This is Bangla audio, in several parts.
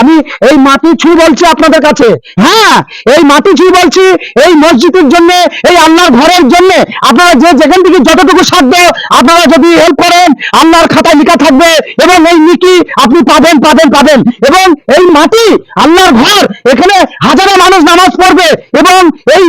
আমি এই মাটি ছুঁই বলছি আপনাদের কাছে। হ্যাঁ এই মাটি ছুঁই বলছি এই মসজিদের জন্য, এই আল্লাহর ঘরের জন্য। আপনারা যে যেখান থেকে যতটুকু সাধ্য আপনারা যদি হেল্প করেন, আল্লাহর খাতায় লেখা থাকবে এবং এই নিকি আপনি পাবেন পাবেন পাবেন। এবং এই মাটি আল্লাহর ঘর, এখানে হাজারো মানুষ নামাজ পড়বে এবং এই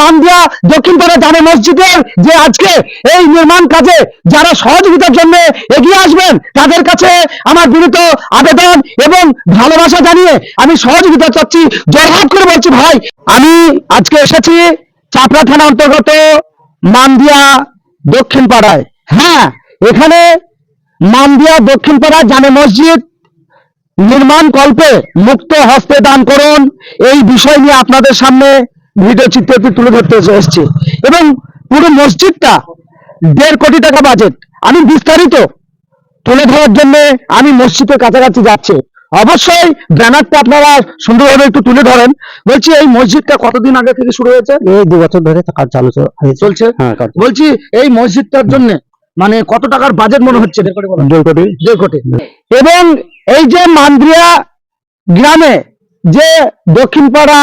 মান্দিয়া দক্ষিণ পাড়া জামে মসজিদের যে আজকে এই নির্মাণ কাজে যারা সহযোগিতার জন্য এগিয়ে আসবেন, তাদের কাছে আমার বিনীত আবেদন এবং ভালোবাসা জানিয়ে আমি সহযোগিতা চাচ্ছি জয়হাত করে বলছি, ভাই, আমি আজকে এসেছি চাপড়া থানা অন্তর্গত মান্দিয়া দক্ষিণ পাড়ায় হ্যাঁ এখানে মান্দিয়া দক্ষিণ পাড়া জামে মসজিদ নির্মাণ কল্পে মুক্ত হস্তে দান করুন। এই বিষয় নিয়ে আপনাদের সামনে ভিডিও চিত্রটি তুলে ধরতে এসেছি। এবং পুরো মসজিদটা দেড় কোটি টাকা বাজেট আমি বিস্তারিত তুলে ধরার জন্য আমি মসজিদের কাছাকাছি যাচ্ছি। অবশ্যই ব্যানারটা আপনারা সুন্দরভাবে একটু তুলে ধরেন। বলছি এই মসজিদটা কতদিন আগে থেকে শুরু হয়েছে? এই দু বছর ধরে কাজ চালু চলছে? হ্যাঁ বলছি এই মসজিদটার জন্য মানে কত টাকার বাজেট মনে হচ্ছে? দেড় কোটি বলেন? দুই কোটি। দেড় কোটি। এবং এই যে মান্দ্রিয়া গ্রামে যে দক্ষিণ পাড়া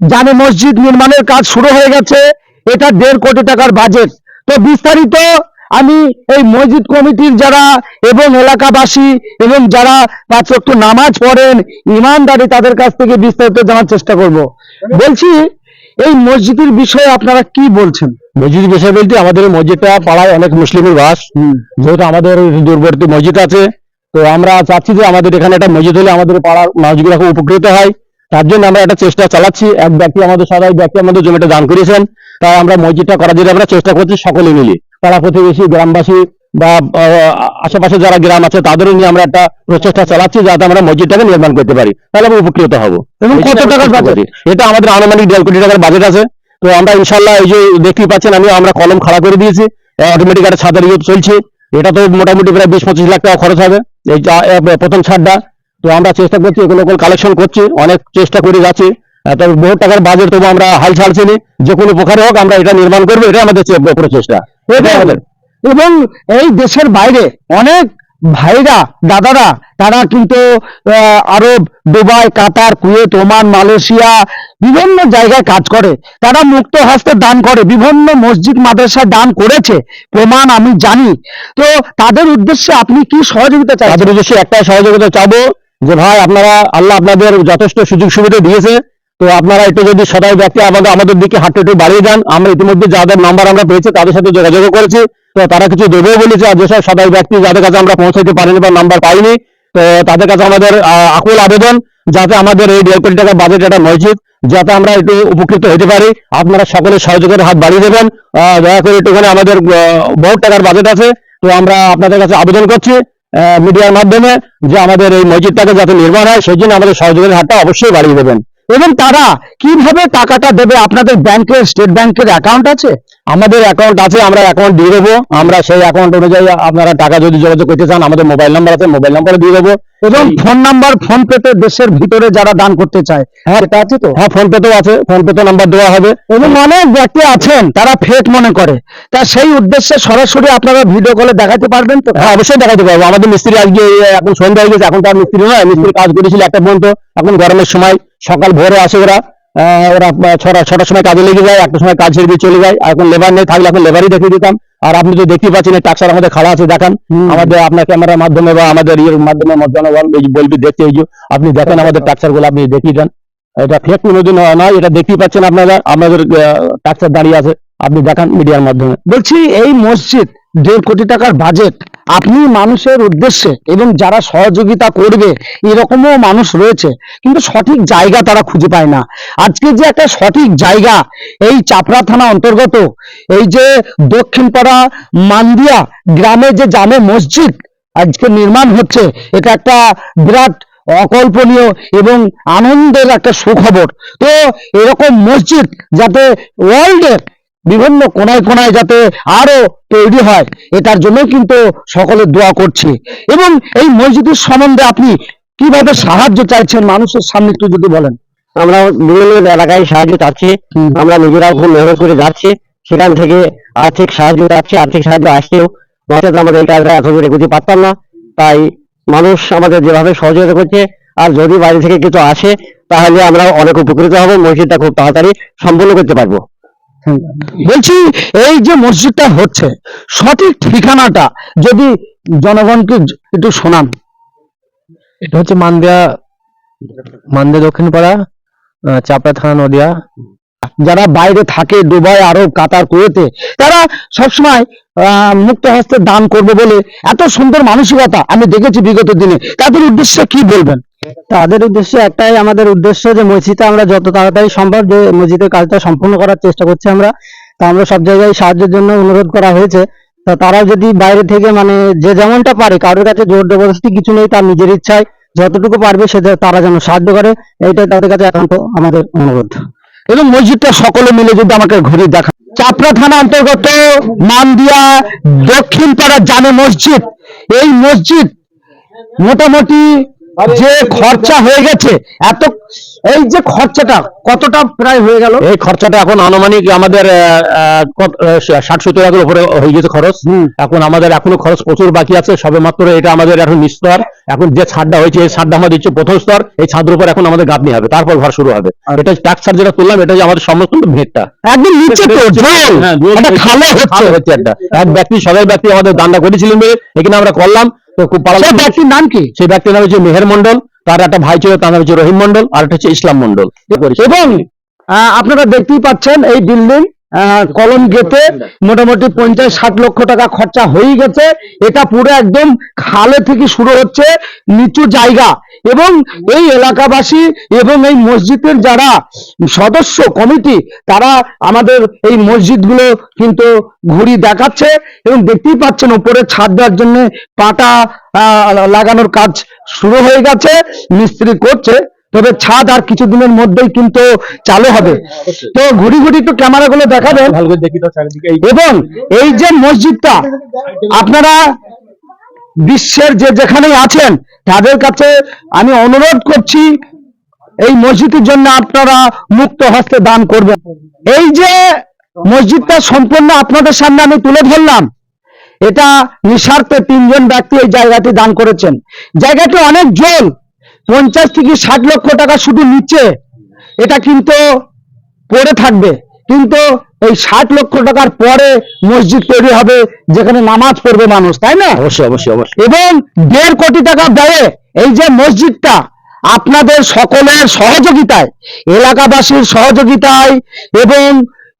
জামে মসজিদ নির্মাণের কাজ শুরু হয়ে গেছে এটা দেড় কোটি টাকার বাজেট তো বিস্তারিত আমি এই মসজিদ কমিটির যারা এবং এলাকাবাসী এবং যারা পাঁচ ওয়াক্ত নামাজ পড়েন ইমানদারি তাদের কাছ থেকে বিস্তারিত জানার চেষ্টা করব। বলছি এই মসজিদের বিষয়ে আপনারা কি বলছেন? মসজিদ বিষয় বলতে আমাদের মসজিদটা পাড়ায় অনেক মুসলিমের বাস। যেহেতু আমাদের দূরবর্তী মসজিদ আছে তো আমরা চাচ্ছি যে আমাদের এখানে একটা মসজিদ হলে আমাদের পাড়ার মানুষগুলো খুব উপকৃত হয়। তার জন্য আমরা একটা চেষ্টা চালাচ্ছি। এক ব্যক্তি আমাদের সবাই ব্যক্তি আমাদের জমিটা দান করেছেন। তাই আমরা মসজিদটা করার জন্য আমরা চেষ্টা করছি সকলে মিলে। পাড়া প্রতিবেশী গ্রামবাসী বা আশেপাশে যারা গ্রাম আছে তাদেরও নিয়ে আমরা একটা প্রচেষ্টা চালাচ্ছি যাতে আমরা মসজিদটাকে নির্মাণ করতে পারি। তাহলে আমরা উপকৃত হব। এবং কত টাকার বাজেট এটা আমাদের আনুমানিক দেড় কোটি টাকার বাজেট আছে। তো আমরা ইনশাল্লাহ এই যে দেখতেই পাচ্ছেন আমি আমরা কলম খাড়া করে দিয়েছি। অটোমেটিক একটা ছাদের ইয়ে চলছে। এটা তো মোটামুটি প্রায় বিশ পঁচিশ লাখ টাকা খরচ হবে। এই যা- প্রথম ছাদটা। তো আমরা চেষ্টা করছি এগুলো কালেকশন করছি। অনেক চেষ্টা করে যাচ্ছি। তবে বহু টাকার বাজেট তবু আমরা হাল ছাড়ছি নি যে কোনো প্রকারে হোক আমরা এটা নির্মাণ করব এটা আমাদের প্রচেষ্টা। এটাই আমাদের। এবং এই দেশের বাইরে অনেক ভাইরা দাদারা তারা কিন্তু Arab Dubai Qatar Kuwait Oman Malaysia বিভিন্ন জায়গায় কাজ করে। তারা মুক্ত হস্তে দান করে বিভিন্ন মসজিদ মাদ্রাসা দান করেছে। প্রমাণ আমি জানি। তো তাদের উদ্দেশ্যে আপনি কি সহযোগিতা চাই তাদের উদ্দেশ্যে একটাই সহযোগিতা চাবো যে ভাই আপনারা আল্লাহ আপনাদের যথেষ্ট সুযোগ সুবিধা দিয়েছে। তো আপনারা একটু যদি সদাই ব্যক্তি আমাদের আমাদের দিকে হাতটা একটু বাড়িয়ে দেন আমরা ইতিমধ্যে যাদের নাম্বার আমরা পেয়েছি তাদের সাথে যোগাযোগ করেছি, তো তারা কিছু দেবেও বলেছে, আর যেসব সদাই ব্যক্তি যাদের কাছে আমরা পৌঁছাইতে পারিনি বা নাম্বার পাইনি, তো তাদের কাছে আমাদের আকুল আবেদন যাতে আমাদের এই দেড় কোটি টাকার বাজেট একটা মসজিদ যাতে আমরা একটু উপকৃত হতে পারি। আপনারা সকলে সহযোগের হাত বাড়িয়ে দেবেন। দয়া করে একটুখানি আমাদের বহু টাকার বাজেট আছে, তো আমরা আপনাদের কাছে আবেদন করছি মিডিয়ার মাধ্যমে যে আমাদের এই মসজিদটাকে যাতে নির্মাণ হয়, সেই জন্য আমাদের সহযোগের হাতটা অবশ্যই বাড়িয়ে দেবেন। এবং তারা কীভাবে টাকাটা দেবে? আপনাদের ব্যাংকের স্টেট ব্যাংকের অ্যাকাউন্ট আছে? আমাদের অ্যাকাউন্ট আছে আমরা অ্যাকাউন্ট দিয়ে দেবো। আমরা সেই অ্যাকাউন্ট অনুযায়ী আপনারা টাকা যদি যোগাযোগ করতে চান আমাদের মোবাইল নাম্বার আছে মোবাইল নাম্বারে দিয়ে দেবো। এবং ফোন নাম্বার ফোন পেতে দেশের ভিতরে যারা দান করতে চায় হ্যাঁ এটা আছে তো? হ্যাঁ ফোন পেতেও আছে ফোন পেতে নাম্বার দেওয়া হবে। এবং অনেক ব্যক্তি আছেন তারা ফেক মনে করে। তা সেই উদ্দেশ্যে সরাসরি আপনারা ভিডিও কলে দেখাতে পারবেন তো? হ্যাঁ অবশ্যই দেখাতে পারব। আমাদের মিস্ত্রি আজকে এখন সন্ধ্যা হয়ে গেছে এখন তার মিস্ত্রি নয় মিস্ত্রি কাজ করেছিল একটা পর্যন্ত। এখন গরমের সময় সকাল ভোরে আসে ওরা। ওরা ছটা ছটার সময় কাজে লেগে যায় একটা সময় কাজ ছেড়ে দিয়ে চলে যায়। আর এখন লেবার নেই থাকলে এখন লেবারই দেখিয়ে দিতাম। আর আপনি তো দেখতে পাচ্ছেন টাকসার আমাদের খাড়া আছে দেখান। আমাদের আপনার ক্যামেরার মাধ্যমে বা আমাদের ইয়ের মাধ্যমে জনগণ বলবি দেখতে এই আপনি দেখেন আমাদের টাকসারগুলো আপনি দেখিয়ে দেন। এটা ফেক কোনোদিন নয় এটা দেখতেই পাচ্ছেন আপনারা। আমাদের টাকসার দাঁড়িয়ে আছে। আপনি দেখান মিডিয়ার মাধ্যমে। বলছি এই মসজিদ দেড় কোটি টাকার বাজেট আপনি মানুষের উদ্দেশ্যে এবং যারা সহযোগিতা করবে, এরকমও মানুষ রয়েছে। কিন্তু সঠিক জায়গা তারা খুঁজে পায় না। আজকে যে একটা সঠিক জায়গা, এই চাপড়া থানা অন্তর্গত, এই যে দক্ষিণপাড়া মান্দিয়া গ্রামে যে জামে মসজিদ আজকে নির্মাণ হচ্ছে, এটা একটা বিরাট অকল্পনীয় এবং আনন্দের একটা সুখবর। তো এরকম মসজিদ যাতে ওয়ার্ল্ডের বিভিন্ন কোনায় কোনায় যাতে আরও তৈরি হয় এটার জন্য কিন্তু সকলে দোয়া করছে। এবং এই মসজিদের সম্বন্ধে আপনি কীভাবে সাহায্য চাইছেন মানুষের সামনে একটু যদি বলেন। আমরা বিভিন্ন এলাকায় সাহায্য চাচ্ছি। আমরা নিজেরাও খুব মেহনত করে যাচ্ছি। সেখান থেকে আর্থিক সাহায্য যাচ্ছে আর্থিক সাহায্য আসছেও নচেত আমাদের এই কাজটা এত এগোতে পারতাম না। তাই মানুষ আমাদের যেভাবে সহযোগিতা করছে আর যদি বাইরে থেকে কিছু আসে তাহলে আমরা অনেক উপকৃত হব মসজিদটা খুব তাড়াতাড়ি সম্পূর্ণ করতে পারব। বলছি এই যে মসজিদটা হচ্ছে সঠিক ঠিকানাটা যদি জনগণকে একটু শোনান। এটা হচ্ছে মানদিয়া মানদিয়া দক্ষিণ পাড়া চাপড়া থানা নদিয়া। যারা বাইরে থাকে দুবাই আরব কাতার কুয়েতে তারা সবসময় আহ, মুক্ত হস্তে দান করবে বলে এত সুন্দর মানসিকতা আমি দেখেছি বিগত দিনে। তাদের উদ্দেশ্যে কি বলবেন? তাদের উদ্দেশ্যে একটাই আমাদের উদ্দেশ্য যে মসজিদে আমরা যত তাড়াতাড়ি সম্ভব যে মসজিদের কাজটা সম্পূর্ণ করার চেষ্টা করছি আমরা। তা আমরা সব জায়গায় সাহায্যের জন্য অনুরোধ করা হয়েছে। তা তারা যদি বাইরে থেকে মানে যে যেমনটা পারে কারোর কাছে জোর জবরদস্তি কিছু নেই তার নিজের ইচ্ছায় যতটুকু পারবে সে তারা যেন সাহায্য করে এইটাই তাদের কাছে একান্ত আমাদের অনুরোধ। এবং মসজিদটা সকলে মিলে যদি আমাকে ঘুরে দেখা চাপড়া থানা অন্তর্গত মানদিয়া দক্ষিণ পাড়া জামে মসজিদ। এই মসজিদ মোটামুটি যে খরচা হয়ে গেছে এত এই যে খরচাটা কতটা প্রায় হয়ে গেল? এই খরচাটা এখন আনুমানিক আমাদের ষাট সত্তর লাখের উপরে হয়ে গেছে খরচ। এখন আমাদের এখনও খরচ প্রচুর বাকি আছে সবে মাত্র এটা আমাদের এখন নিস্তর। এখন যে ছাদটা হয়েছে এই ছাদটা আমাদের হচ্ছে প্রথম স্তর এই ছাদের উপর এখন আমাদের গাঁথনি হবে তারপর ঘর শুরু হবে। এটা স্ট্রাকচার যেটা তুললাম এটা যে আমাদের সমস্ত ভেটটা একদম নিচে হ্যাঁ, খালে হচ্ছে। একটা। এক ব্যক্তি সবাই ব্যক্তি আমাদের দান্ডা করেছিলেন বলে এখানে আমরা করলাম। সেই ব্যক্তির নাম কি? সেই ব্যক্তির নাম হচ্ছে মেহের মন্ডল তার একটা ভাই ছিল তার নাম হচ্ছে রহিম মন্ডল আর একটা হচ্ছে ইসলাম মন্ডল এবং আহ, আপনারা দেখতেই পাচ্ছেন এই বিল্ডিং কলম গেতে মোটামুটি পঞ্চাশ ষাট লক্ষ টাকা খরচা হয়ে গেছে। এটা পুরো একদম খালে থেকে শুরু হচ্ছে নিচু জায়গা। এবং এই এলাকাবাসী এবং এই মসজিদের যারা সদস্য কমিটি তারা আমাদের এই মসজিদগুলো কিন্তু ঘুরি দেখাচ্ছে এবং দেখতেই পাচ্ছেন উপরে ছাদ দেওয়ার জন্য পাটা লাগানোর কাজ শুরু হয়ে গেছে। মিস্ত্রি করছে। তবে ছাদ আর কিছুদিনের মধ্যেই কিন্তু চালু হবে। তো ঘুরি ঘুরি একটু ক্যামেরা গুলো দেখাবেন এবং এই যে মসজিদটা আপনারা বিশ্বের যে যেখানেই আছেন তাদের কাছে আমি অনুরোধ করছি এই মসজিদের জন্য আপনারা মুক্ত হস্তে দান করবেন। এই যে মসজিদটা সম্পূর্ণ আপনাদের সামনে আমি তুলে ধরলাম এটা নিঃস্বার্থে তিনজন ব্যক্তি এই জায়গাটি দান করেছেন। জায়গাটি অনেক জল পঞ্চাশ থেকে ষাট লক্ষ টাকা শুধু নিচে এটা কিন্তু পড়ে থাকবে। কিন্তু এই ষাট লক্ষ টাকার পরে মসজিদ তৈরি হবে যেখানে নামাজ পড়বে মানুষ তাই না? অবশ্যই অবশ্যই অবশ্যই। এবং দেড় কোটি টাকা ব্যয়ে এই যে মসজিদটা আপনাদের সকলের সহযোগিতায় এলাকাবাসীর সহযোগিতায় এবং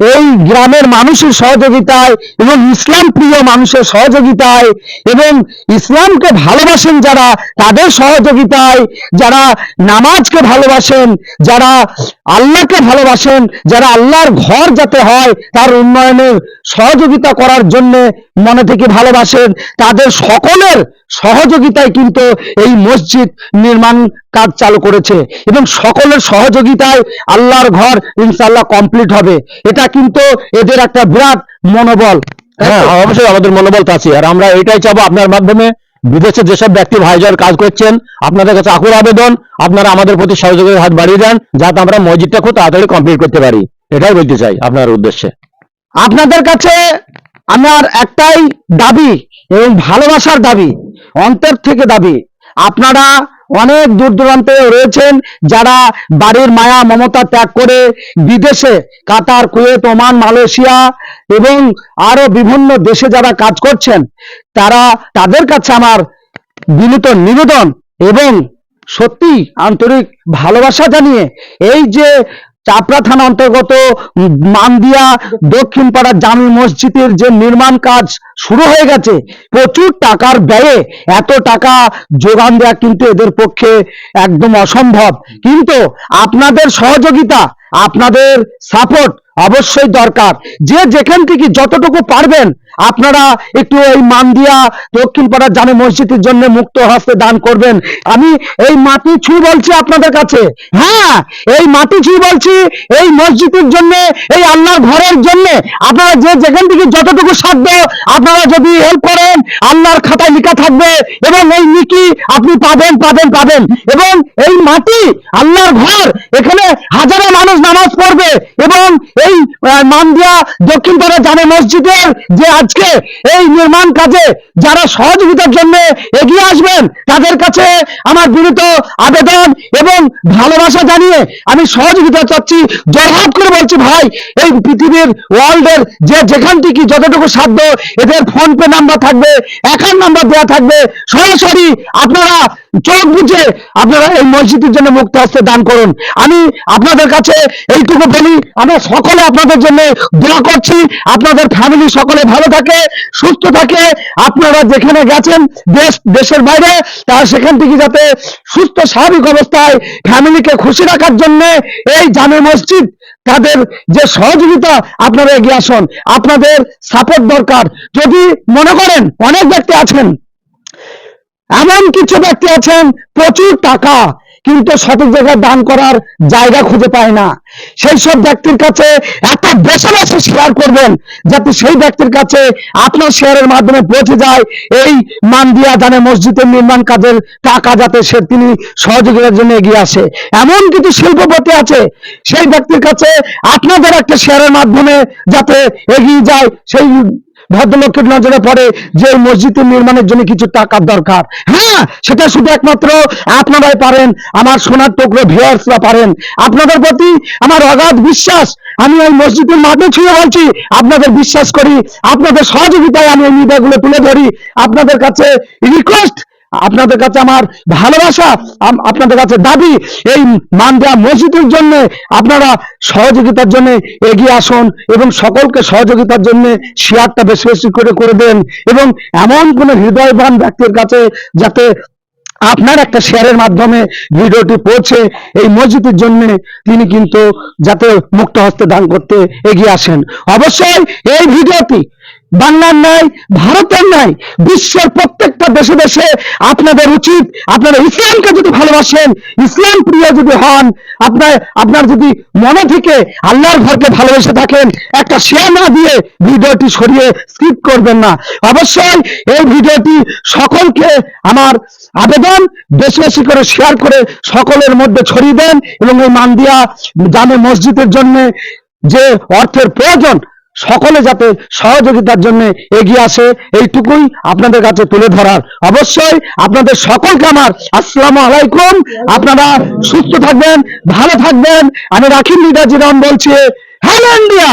এই গ্রামের মানুষের সহযোগিতায় এবং ইসলাম প্রিয় মানুষের সহযোগিতায় এবং ইসলামকে ভালোবাসেন যারা, তাদের সহযোগিতায় যারা নামাজকে ভালোবাসেন, যারা আল্লাহকে ভালোবাসেন, যারা আল্লাহর ঘর যাতে হয়, তার উন্নয়নে সহযোগিতা করার জন্য মনে থেকে ভালোবাসেন। তাদের সকলের সহযোগিতায় কিন্তু এই মসজিদ নির্মাণ কাজ চালু করেছে এবং সকলের সহযোগিতায় আল্লাহর ঘর ইনশাল্লাহ কমপ্লিট হবে। এটা কিন্তু এদের একটা বিরাট মনোবল হ্যাঁ অবশ্যই আমাদের মনোবল তো আছে আর আমরা এটাই চাবো আপনার মাধ্যমে বিদেশে যেসব ব্যক্তি ভাইজার কাজ করছেন আপনাদের কাছে আকুর আবেদন আপনারা আমাদের প্রতি সহযোগিতার হাত বাড়িয়ে দেন যাতে আমরা মসজিদটা খুব তাড়াতাড়ি কমপ্লিট করতে পারি। এটাই বলতে চাই আপনার উদ্দেশ্যে। আপনাদের কাছে আমার একটাই দাবি এবং ভালোবাসার দাবি অন্তর থেকে দাবি আপনারা অনেক দূর দূরান্তে রয়েছেন যারা বাড়ির মায়া মমতা ত্যাগ করে বিদেশে, কাতার, কুয়েত, ওমান, মালয়েশিয়া এবং আরও বিভিন্ন দেশে যারা কাজ করছেন, তারা তাদের কাছে আমার বিনীত নিবেদন এবং সত্যি আন্তরিক ভালোবাসা জানিয়ে এই যে চাপড়া থানা অন্তর্গত মানদিয়া দক্ষিণ পাড়া জামি মসজিদের যে নির্মাণ কাজ শুরু হয়ে গেছে, প্রচুর টাকার ব্যয়ে এত টাকা যোগান দেওয়া কিন্তু এদের পক্ষে একদম অসম্ভব। কিন্তু আপনাদের সহযোগিতা, আপনাদের সাপোর্ট অবশ্যই দরকার। যে যেখান থেকে যতটুকু পারবেন আপনারা একটু এই দক্ষিণ পাড়ার জামে মসজিদের জন্য মুক্ত হস্তে দান করবেন। আমি এই মাটি ছুঁই বলছি আপনাদের কাছে। হ্যাঁ এই মাটি ছুঁই বলছি এই মসজিদের জন্য, এই আল্লাহর ঘরের জন্য। আপনারা যে যেখান থেকে যতটুকু সাধ্য আপনারা যদি হেল্প করেন, আল্লাহর খাতায় লেখা থাকবে এবং এই নিকি আপনি পাবেন পাবেন পাবেন। এবং এই মাটি আল্লাহর ঘর, এখানে হাজারো মানুষ নামাজ পড়বে এবং এই মানদিয়া দক্ষিণ পাড়া জামে মসজিদের যে আজকে এই নির্মাণ কাজে যারা সহযোগিতার জন্য এগিয়ে আসবেন, তাদের কাছে আমার বিনীত আবেদন এবং ভালোবাসা জানিয়ে আমি সহযোগিতা চাচ্ছি। জয়হাত করে বলছি ভাই, এই পৃথিবীর ওয়ার্ল্ডের যে যেখান থেকে যতটুকু সাধ্য এদের ফোন পে নাম্বার থাকবে, অ্যাকাউন্ট নাম্বার দেওয়া থাকবে। সরাসরি আপনারা চোখ বুঝে আপনারা এই মসজিদের জন্য মুক্ত হস্তে দান করুন। আমি আপনাদের কাছে এইটুকু বলি, আমরা সকলে আপনাদের জন্য দোয়া করছি। আপনাদের ফ্যামিলি সকলে ভালো থাকে, সুস্থ থাকে। আপনারা যেখানে গেছেন, দেশ, দেশের বাইরে, তারা সেখান থেকে যাতে সুস্থ, স্বাভাবিক অবস্থায় ফ্যামিলিকে খুশি রাখার জন্য এই জামে মসজিদ, তাদের যে সহযোগিতা, আপনারা এগিয়ে আসুন। আপনাদের সাপোর্ট দরকার। যদি মনে করেন, অনেক ব্যক্তি আছেন, এমন কিছু ব্যক্তি আছেন, প্রচুর টাকা কিন্তু সঠিক জায়গায় দান করার জায়গা খুঁজে পায় না। সেই সব ব্যক্তির কাছে একটা বেশি বেশি শেয়ার করবেন, যাতে সেই ব্যক্তির কাছে আপনার শেয়ারের মাধ্যমে পৌঁছে যায়। এই মান্দিয়া দানে মসজিদের নির্মাণ কাজের টাকা যাতে সে তিনি সহযোগিতার জন্য এগিয়ে আসে। এমন কিছু শিল্পপতি আছে, সেই ব্যক্তির কাছে আপনাদের একটা শেয়ারের মাধ্যমে যাতে এগিয়ে যায়, সেই ভদ্রলোকের নজরে পড়ে যে এই মসজিদ নির্মাণের জন্য কিছু টাকার দরকার। হ্যাঁ সেটা শুধু একমাত্র আপনারাই পারেন, আমার সোনার টুকরো ভিয়ার্সরা পারেন। আপনাদের প্রতি আমার অগাধ বিশ্বাস, আমি ওই মসজিদের মাঠে ছুঁয়ে বলছি, আপনাদের বিশ্বাস করি, আপনাদের সহযোগিতায় আমি এই মিডিয়াগুলো তুলে ধরি। আপনাদের কাছে রিকোয়েস্ট আপনাদের কাছে আমার ভালোবাসা আপনাদের কাছে দাবি, এই মানজা মসজিদের জন্য আপনারা সহযোগিতার জন্য এগিয়ে আসুন এবং সকলকে সহযোগিতার জন্য শেয়ারটা বেশি বেশি করে করে দেন এবং এমন কোন হৃদয়বান ব্যক্তির কাছে যাতে আপনার একটা শেয়ারের মাধ্যমে ভিডিওটি পৌঁছে, এই মসজিদের জন্য তিনি কিন্তু যাতে মুক্ত হস্তে দান করতে এগিয়ে আসেন। অবশ্যই এই ভিডিওটি বাংলার ন্যায়, ভারতের ন্যায়, বিশ্বের প্রত্যেকটা দেশে দেশে আপনাদের উচিত, আপনারা ইসলামকে যদি ভালোবাসেন, ইসলাম প্রিয় যদি হন, আপনার আপনার যদি মনে থেকে আল্লাহর ঘরকে ভালোবেসে থাকেন, একটা শেয়ার না দিয়ে ভিডিওটি সরিয়ে স্কিপ করবেন না। অবশ্যই এই ভিডিওটি সকলকে আমার আবেদন, বেশি বেশি করে শেয়ার করে সকলের মধ্যে ছড়িয়ে দেন এবং এই মান্দিয়া জামে মসজিদের জন্য যে অর্থের প্রয়োজন সকলে যাতে সহযোগিতার জন্য এগিয়ে আসে, এইটুকুই আপনাদের কাছে তুলে ধরার। অবশ্যই আপনাদের সকলকে আমার আসসালামু আলাইকুম। আপনারা সুস্থ থাকবেন, ভালো থাকবেন। আমি রাখিম নিদাজিরাম বলছি, হ্যালো ইন্ডিয়া!